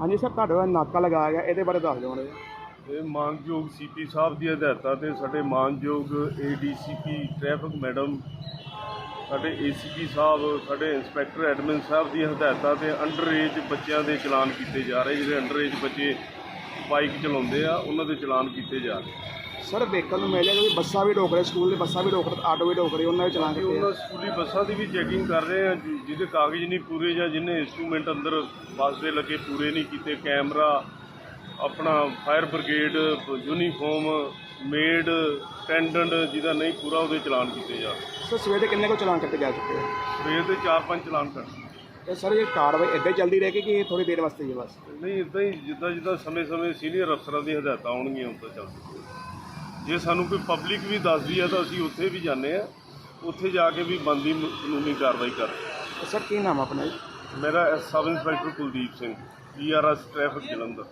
ਹਾਂਜੀ ਸਰ, ਤੁਹਾਡੇ ਦਾ ਨਾਕਾ ਲਗਾਇਆ ਗਿਆ, ਇਹਦੇ ਬਾਰੇ ਦੱਸ ਦਿਓ ਮਾੜਾ ਜਿਹਾ। ਇਹ ਮਾਨਯੋਗ ਸੀਪੀ ਸਾਹਿਬ ਦੀ ਹਦਾਇਤਾਂ ਤੇ ਸਾਡੇ ਮਾਨਯੋਗ ਏਡੀਸੀਪੀ ਟ੍ਰੈਫਿਕ ਮੈਡਮ ਸਾਡੇ ਏਸੀਪੀ ਸਾਹਿਬ, ਸਾਡੇ ਇੰਸਪੈਕਟਰ ਐਡਮਿਨ ਸਾਹਿਬ ਦੀ ਹਦਾਇਤਾਂ ਤੇ ਅੰਡਰ ਏਜ ਬੱਚਿਆਂ ਦੇ ਚਲਾਨ ਕੀਤੇ ਜਾ ਰਹੇ, ਜਿਹੜੇ ਅੰਡਰ ਏਜ ਬੱਚੇ ਬਾਈਕ ਚਲਾਉਂਦੇ ਆ, ਉਹਨਾਂ ਦੇ ਚਲਾਨ ਕੀਤੇ ਜਾ ਰਹੇ। ਸਰ ਵੇਖਣ ਨੂੰ ਮਿਲਿਆ ਕਿ ਬੱਸਾਂ ਵੀ ਰੋਕ ਰਹੇ ਸਕੂਲ ਦੇ ਬੱਸਾਂ ਵੀ ਰੋਕ ਰਹੇ ਆਟੋ ਵੀ ਰੋਕ ਰਹੇ ਉਹਨਾਂ ਦੇ ਚਲਾਨ ਕਿ ਕੀਤੇ ਉਹਨਾਂ ਸਕੂਲੀ ਬੱਸਾਂ ਦੀ ਵੀ ਚੈਕਿੰਗ ਕਰ ਰਹੇ ਆ ਜਿ- ਜਿਹਦੇ ਕਾਗਜ਼ ਨਹੀਂ ਪੂਰੇ ਜਾਂ ਜਿਹਨੇ ਇੰਸਟਰੂਮੈਂਟ ਅੰਦਰ ਬੱਸ ਦੇ ਲੱਗੇ ਪੂਰੇ ਨਹੀਂ ਕੀਤੇ ਕੈਮਰਾ ਆਪਣਾ ਫਾਇਰ ਬ੍ਰਿਗੇਡ ਯੂਨੀਫਾਰਮ ਮੇਡ ਟੈਂਡੈਂਟ ਜਿਹਦਾ ਨਹੀਂ ਪੂਰਾ ਉਹਦੇ ਚਲਾਨ ਕੀਤੇ ਜਾ ਸਰ ਸਵੇਰ ਦੇ ਕਿੰਨੇ ਕੋ ਚਲਾਨ ਕੱਟੇ ਜਾ ਚੁੱਕੇ ਆ? ਸਵੇਰ ਦੇ 4-5 ਚਲਾਨ ਕਰ ਤੇ ਸਰ ਇਹ ਕਾਰਵਾਈ ਇੱਦਾਂ ਹੀ ਚੱਲਦੀ ਰਹੇਗੀ ਕਿ ਥੋੜੀ ਦੇਰ ਵਾਸਤੇ ਹੀ ਹੈ ਬਸ? ਨਹੀਂ ਇਦਾਂ ਹੀ ਜਿੱਦਾਂ ਜਿੱਦਾਂ ਸਮੇਂ-ਸਮੇਂ ਸੀਨੀਅਰ ਅਫਸਰਾਂ ਦੀ ਹਦਾਇਤਾਂ ਆਉਣਗੀਆਂ ਉੱਦਾਂ ਚੱਲਦੀ ਜੇ ਸਾਨੂੰ ਕੋਈ ਪਬਲਿਕ ਵੀ ਦੱਸਦੀ ਆ ਤਾਂ ਅਸੀਂ ਉੱਥੇ ਵੀ ਜਾਂਦੇ ਆ। ਉੱਥੇ ਜਾ ਕੇ ਵੀ ਬੰਦੀ ਕਾਨੂੰਨੀ ਕਾਰਵਾਈ ਕਰ। ਸਰ ਕੀ ਨਾਮ ਆ ਆਪਣਾ ਜੀ? ਮੇਰਾ sub inspector Kuldeep Singh ERS traffic Jalandhar.